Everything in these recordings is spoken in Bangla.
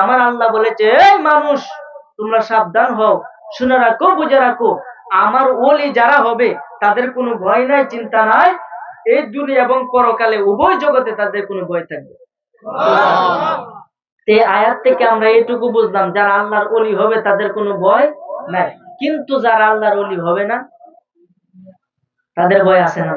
আমার আল্লাহ বলেছে এই মানুষ, তোমরা সাবধান হও, শুনে রাখো, বুঝে রাখো। আমার ওলি যারা হবে, তাদের কোনো ভয় নাই, চিন্তা নাই। এই দুনিয়া এবং পরকালে উভয় জগতে তাদের কোনো ভয় থাকবে এই আয়াত থেকে আমরা এইটুকু বুঝলাম, যারা আল্লাহর অলি হবে, তাদের কোনো ভয় নাই। কিন্তু যারা আল্লাহর অলি হবে না, তাদের ভয় আছে না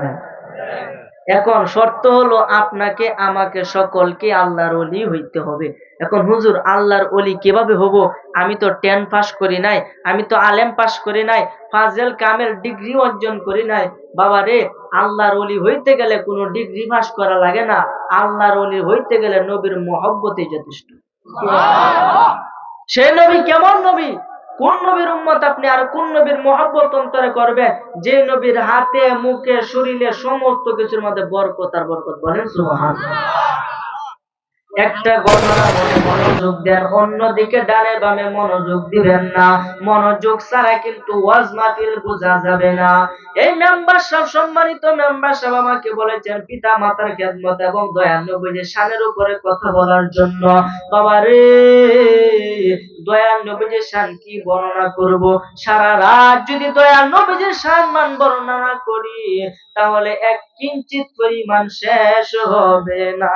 এখন শর্ত হলো আপনাকে আমাকে সকলকে আল্লাহর অলি হইতে হবে। এখন হুজুর আল্লাহর অলি কীভাবে হব? আমি তো টেন পাস করি নাই আমি তো আলেম পাস করি নাই ফাজেল কামেল ডিগ্রি অর্জন করি নাই। বাবা রে আল্লাহর অলি হইতে গেলে কোনো ডিগ্রি পাস করা লাগে না। আল্লাহর অলি হইতে গেলে নবীর মহব্বতে যথেষ্ট। সে নবী কেমন নবী? কোন নবীর উম্মত আপনি আর কোন নবীর মহব্বত অন্তরে করবে? যে নবীর হাতে, মুখে, শরীরে সমস্ত কিছুর মধ্যে বরকত আর বরকত বলেন সুবহানাল্লাহ। একটা ঘটনা মনে মনোযোগ দেন। অন্যদিকে ডানে বামে মনোযোগ দিবেন না। মনোযোগ ছাড়া কিন্তু ওয়াজ মাহফিল বোঝা যাবে না। এই মেম্বার সব সম্মানিত মেম্বার সব আমাকে বলেছেন, পিতা মাতার খেদমত এবং দয়াল নবীজির শানের উপরে কথা বলার জন্য। বাবা রে দয়াল নবীজির শান কি বর্ণনা করব? সারা রাত যদি দয়াল যে শান মান বর্ণনা করি, তাহলে এক কিঞ্চিত পরিমাণ শেষ হবে না।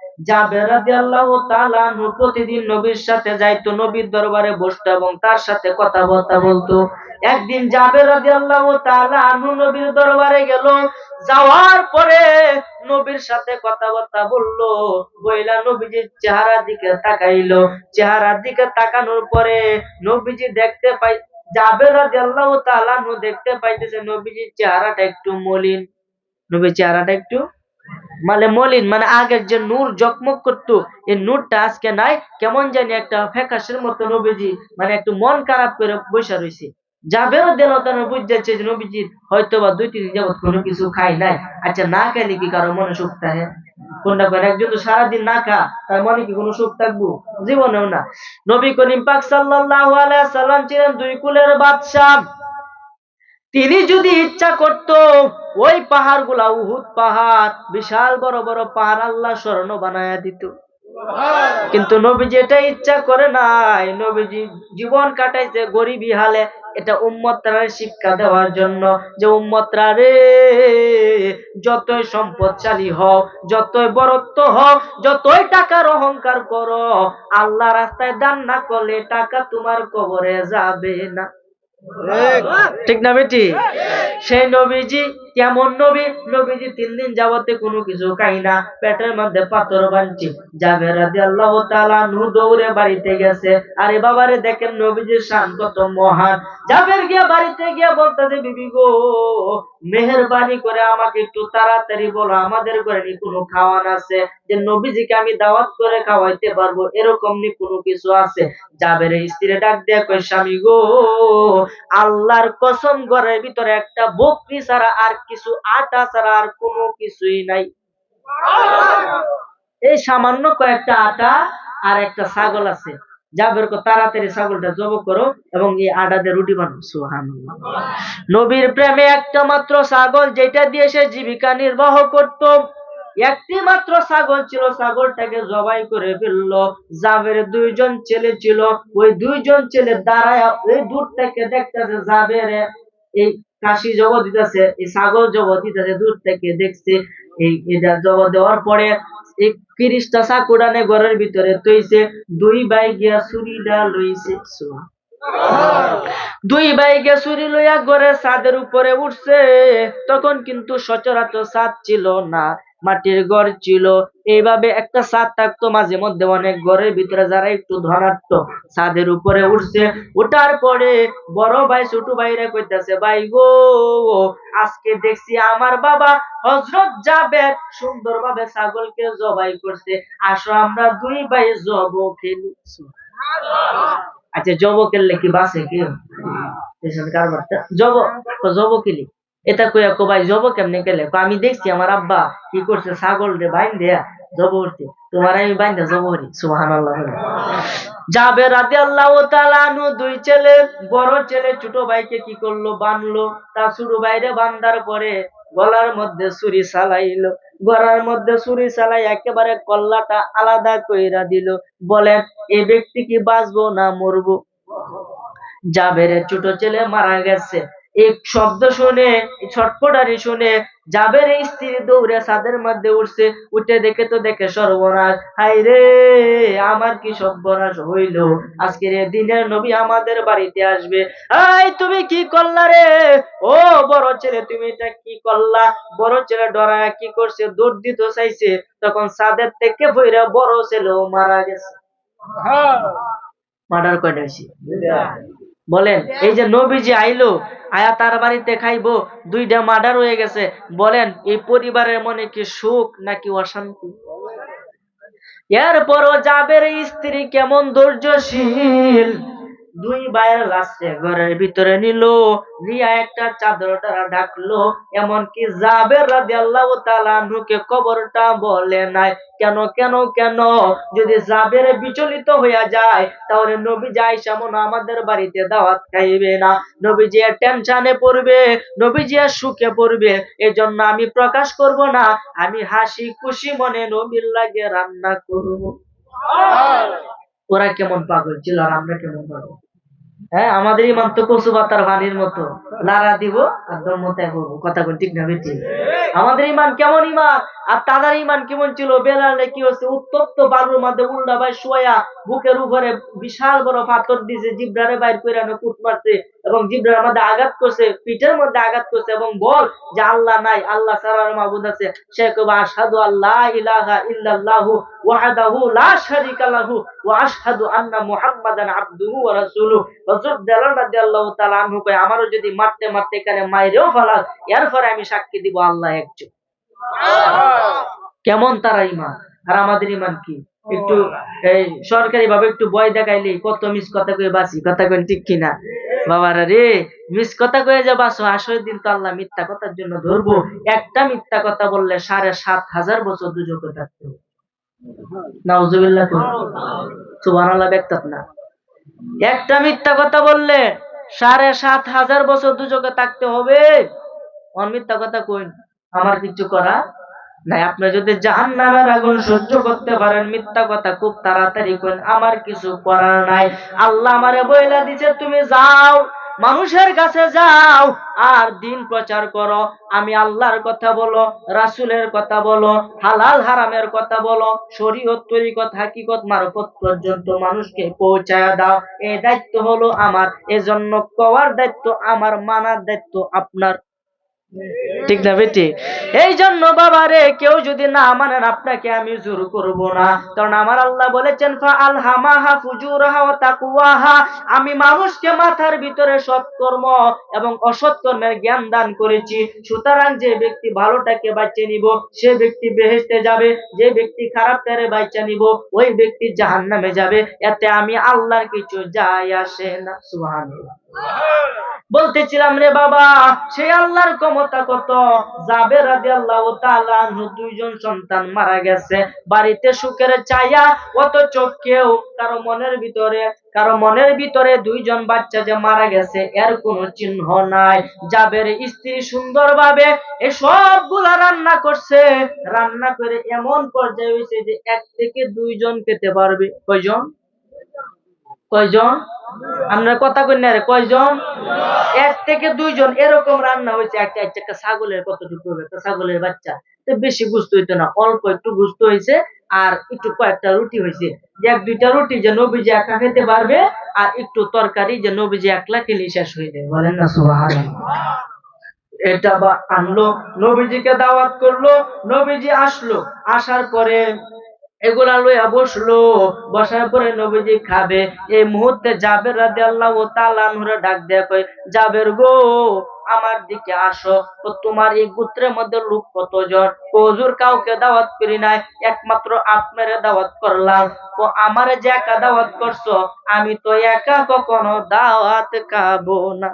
জাবের রাদিয়াল্লাহু তাআলা প্রতিদিন নবীর সাথে যাইতো, নবীর দরবারে বসতো এবং তার সাথে কথাবার্তা বলতো। একদিন জাবের রাদিয়াল্লাহু তাআলা আনহু নবীর দরবারে গেল, যাওয়ার পরে নবীর সাথে কথাবার্তা বলল, বইলা নবীজির চেহারার দিকে তাকাইলো। চেহারার দিকে তাকানোর পরে নবীজি দেখতে পাই, জাবের রাদিয়াল্লাহু তাআলা দেখতে পাইতেছে নবীজির চেহারাটা একটু মলিন। নবীর চেহারাটা একটু মানে মলিন মানে আগের যে নূর জকমক করতো, এই নূরটা আজকে নাই, কেমন জানি একটা ফ্যাকাশের মতো নবীজি মানে একটু মন খারাপ করে বসে রয়েছে যাবেও দেন তারা বুঝতেছে যে নবীজি হয়তো বা দুই, তিন যাবত কোনো কিছু খাই নাই। আচ্ছা না খাইলে কি কারও মনে সুখ থাকে? কোনটা করে একজন তো সারাদিন না খা, তার মনে কি কোনো সুখ থাকব? জীবনেও না। নবী করিম পাক সাল্লাম ছিলেন দুই কুলের বাদশাহ। তিনি যদি ইচ্ছা করত ওই পাহাড়গুলা উহুদ পাহাড় বিশাল বড় বড় পাহাড় আল্লাহ স্বর্ণ বানায়া দিত। কিন্তু নবীজি এটা ইচ্ছা করে নাই। নবীজি জীবন কাটাইছে গরিবি হালে। এটা উম্মতরা শিক্ষা দেওয়ার জন্য যে উম্মতরা রে যতই সম্পদশালী হও যতই বরত্ব হও যতই টাকার অহংকার করো আল্লাহ রাস্তায় দান না করলে টাকা তোমার কবরে যাবে না। ঠিক না বেটি? সেই নবীজি কেমন নবী, নবীজি তিন দিন যাবতে কোনো কিছু খাই না। পেটের মধ্যে পাথর বানছি। যাবে রাজি আল্লাহ তালা নু দৌড়ে বাড়িতে গেছে। আরে বাবারে, দেখেন নবীজির শান কত মহান। যাবের গিয়া বাড়িতে গিয়া বলতেছে, বিবি গো, মেহরবানি করে আমাকে একটু তাড়াতাড়ি বলো, আমাদের ঘরে নি কোনো খাওয়ান আছে? যে নবীজিকে আমি দাওয়াত করে খাওয়াইতে পারব, এরকম নি কোনো কিছু আছে? যাবের স্ত্রী ডাক দেয়া কই স্বামী গো, আল্লাহর কসম ঘরের ভিতরে একটা বকরি ছাড়া আর কিছু আটা ছাড়া আর কোনো কিছুই নাই। এই সামান্য কয়েকটা আটা আর একটা ছাগল আছে। যাবের তাড়াতাড়ি ছাগলটা জব করো এবং এই আটা দিয়ে রুটি বানাও। সুবহানাল্লাহ। নবীর প্রেমে একটা মাত্র ছাগল, যেটা দিয়ে সে জীবিকা নির্বাহ করত। একটি মাত্র ছাগল ছিল, ছাগলটাকে জবাই করে ফেলল। জাবের দুইজন ছেলে ছিল। ওই দুইজন ছেলে দাঁড়ায় ওই দূর থেকে দেখতেছে জাবের। এই কাশি জব দিতেছে, এই সাগর জব দিতেছে দূর থেকে দেখছে এই এটা জব দেওয়ার পরে এই তিরিশটা চাকুডানে ঘরের ভিতরে তৈছে দুই ভাই গিয়া ছুরিটা লইছে দুই ভাই গিয়া ছুরি লইয়া ঘরে ছাদের উপরে উঠছে, তখন কিন্তু সচরাচর ছাদ ছিল না। মাটির ঘর ছিল। এইভাবে একটা ছাদ থাকতো মাঝে মধ্যে। অনেক ঘরের ভিতরে যারা একটু ধনাত্ম ছাদের উপরে উঠছে, উঠার পরে বড় ভাই, ছোট ভাইরা কইতাছে, ভাই গো, আজকে দেখছি আমার বাবা হজরত যাবে সুন্দরভাবে ছাগলকে জবাই করছে। আসো আমরা দুই ভাই জব খেলি আচ্ছা জব খেললে কি বাসে কি এসব কারবারটা? জব জব খেলি। এটা কইয়া কো, ভাই, জব কেমনে কয় আমি দেখছি আমার আব্বা কি করছে, ছাগল রে বাইন দেয়া জবরতি তোমার আমি বাইন্দা জবরি সুবহানাল্লাহ যাবে রাতে আল্লাহ তালানু দুই ছেলে, বড় ছেলে ছোট ভাইকে কি করল, বানলো। তা ছোট বাইরে বান্দার পরে গলার মধ্যে ছুরি চালাইলো। গলার মধ্যে ছুরি চালাই একেবারে কল্লাটা আলাদা কইরা দিল। বলেন এ ব্যক্তি কি বাঁচবো না মরবো? জাবের ছোট ছেলে, মারা গেছে। এই শব্দ শুনে এই ছটফটানি শুনে জাবের স্ত্রী দৌড়ে ছাদের মধ্যে উঠছে। উঠে দেখে তো দেখে সর্বনাশ। হাই রে আমার কি সর্বনাশ হইল? আজকের দিনের নবী আমাদের বাড়িতে আসবে। এই তুমি কি করলা রে? ও বড় ছেলে তুমি এটা কি করলা? বড় ছেলে ডরায় কি করছে? দৌড় দিতে চাইছে। তখন ছাদের থেকে ভৈরা বড় ছেলেও মারা গেছে। মার্ডার কয়টা হয়েছে? বলেন, এই যে নবীজি আইলো, আয়া তার বাড়িতে খাইবো, দুইটা মার্ডার হয়ে গেছে। বলেন, এই পরিবারের মনে কি সুখ নাকি অশান্তি? এরপরও জাবের স্ত্রী কেমন ধৈর্যশীল? দুই ভাইয়ের লাশে ঘরের ভিতরে নিল রিয়া একটা চাদর দ্বারা ঢাকলো। এমনকি জাবের রাজি আল্লাহ তালানুকে কবরটা বলে নাই, কেন কেন কেন? যদি জাবের বিচলিত হইয়া যায়, তাহলে নবী যাই সেমন আমাদের বাড়িতে দাওয়াত খাইবে না। নবী যে টেনশনে পড়বে নবী যে সুখে পড়বে। এজন্য আমি প্রকাশ করব না, আমি হাসি খুশি মনে নবীর লাগে রান্না করব। ওরা কেমন পাগল? ছিল আর আমরা কেমন পাগল? হ্যাঁ আমাদের ইমান তো কচু পাতার পানির মতো। লারা দিব, আর ধর্ম ত্যাগ করব কথা কোন ঠিক না বেঠিক আমাদের ইমান কেমন ইমান? আর তাদের ইমান কেমন ছিল? বেলালে কি হচ্ছে উত্তপ্ত বালুর মধ্যে উল্টা ভাই শোয়া বুকের উপরে বিশাল বড় পাথর দিছে, জিব্রারে বাইর করে কুট মারছে। এবং জিব্রার মধ্যে আঘাত করছে, পিঠের মধ্যে আঘাত করছে এবং বল যে আল্লাহ নাই, আল্লাহ সারার মাহবুদ আছে। সে কবে আশহাদু আল্লাহ ইলাহা লা শারীকা লাহু ওয়া আশহাদু আন্না মুহাম্মাদান আবদুহু ওয়া হযরত রাদিয়াল্লাহু তাআলা আনহু কয়, আমারও যদি মারতে মারতে এখানে মাইরেও ফেলাস এরপরে আমি সাক্ষী দিব আল্লাহ একজন। কেমন তারা ইমান আর আমাদের ইমান কি? একটু সরকারি ভাবে একটু ভয় দেখাইলে কত মিস কথা কয়ে বাঁচি, কথা কই ঠিক কিনা? বাবারা রে মিস কথা কয়ে যা বাঁচো আসল দিন তো আল্লাহ মিথ্যা কথার জন্য ধরবো। একটা মিথ্যা কথা বললে সাড়ে সাত হাজার বছর দুজকে থাকতে। না। একটা মিথ্যা কথা বললে সাড়ে সাত হাজার বছর দুজকে থাকতে হবে। অন মিথ্যা কথা আমার কিছু করা নাই, আপনি যদি জাহান নামের আগুন সহ্য করতে পারেন, মিথ্যা কথা খুব তাড়াতাড়ি কইন, আমার কিছু করার নাই। আল্লাহ আমারে বইলা দিছে, তুমি যাও, মানুষের কাছে যাও, আর দিন প্রচার করো। আমি আল্লাহর কথা বলো, রাসুলের কথা বলো, হালাল হারামের কথা বলো, শরীয়ত তরিকত হাকিকত মারফত পর্যন্ত মানুষকে পৌঁছায় দাও। এই দায়িত্ব হলো আমার, এজন্য কওয়ার দায়িত্ব আমার, মানার দায়িত্ব আপনার। ঠিক না বেটি? এই জন্য বাবা রে কেউ যদি না মানেন আপনাকে আমি জোর করব না। কারণ আমার আল্লাহ বলেছেন ফা আলহামাহা ফুজুরাহা ওয়া তাকওয়াহা আমি মানুষকে মাথার ভিতরে সৎকর্ম এবং অসৎকর্মের জ্ঞান দান করেছি। সুতরাং যে ব্যক্তি ভালোটাকে বাঁচিয়ে নিব, সে ব্যক্তি বেহেশতে যাবে। যে ব্যক্তি খারাপটারে বাঁচিয়ে নিব, ওই ব্যক্তি জাহান্নামে যাবে। এতে আমি আল্লাহর কিছু যায় আসে না। সুবহানাল্লাহ। বলতেছিলাম রে বাবা, সে আল্লাহর ক্ষমতা কত? যাবে রাজি আল্লাহ দুইজন সন্তান মারা গেছে। বাড়িতে সুখের চাইয়া অথচ কেউ কারও মনের ভিতরে, কারও মনের ভিতরে দুইজন বাচ্চা যে মারা গেছে, এর কোনো চিহ্ন নাই। যাবের স্ত্রী সুন্দরভাবে এই সবগুলা রান্না করছে। রান্না করে এমন পর্যায়ে হয়েছে যে এক থেকে দুইজন খেতে পারবে। কয়জন? কয়জন? আমরা কথা কই না রে, কয়জন? এক থেকে দুইজন, এরকম রান্না হয়েছে। একটা একটা ছাগলের কতটুকু হবে? ছাগলের বাচ্চা। তো বেশি গুস্ত হইতো না, অল্প একটু গুস্ত হয়েছে আর একটু কয়েকটা রুটি হয়েছে যে এক, দুইটা রুটি যে নবীজি একা খেতে পারবে আর একটু তরকারি যে নবীজি একলা খেলে শেষ হয়ে যায়। বলেন না, সুবহানাল্লাহ। এটা বা আনলো, নবীজিকে দাওয়াত করল, নবীজি আসলো। আসার পরে এগুলা লইয়া বসল। বসার পরে নবীজি খাবে। এই মুহূর্তে জাবের রাদি আল্লাহ তালানহুরে ডাক দেয়া কয়, জাবের গো, আমার দিকে আসো। তো তোমার এই গোত্রের মধ্যে লোক কতজন? হুজুর, কাউকে দাওয়াত করি নাই। একমাত্র আপনারে দাওয়াত করলাম। ও আমারে যে একা দাওয়াত করছ, আমি তো একা কখনো দাওয়াত খাব না।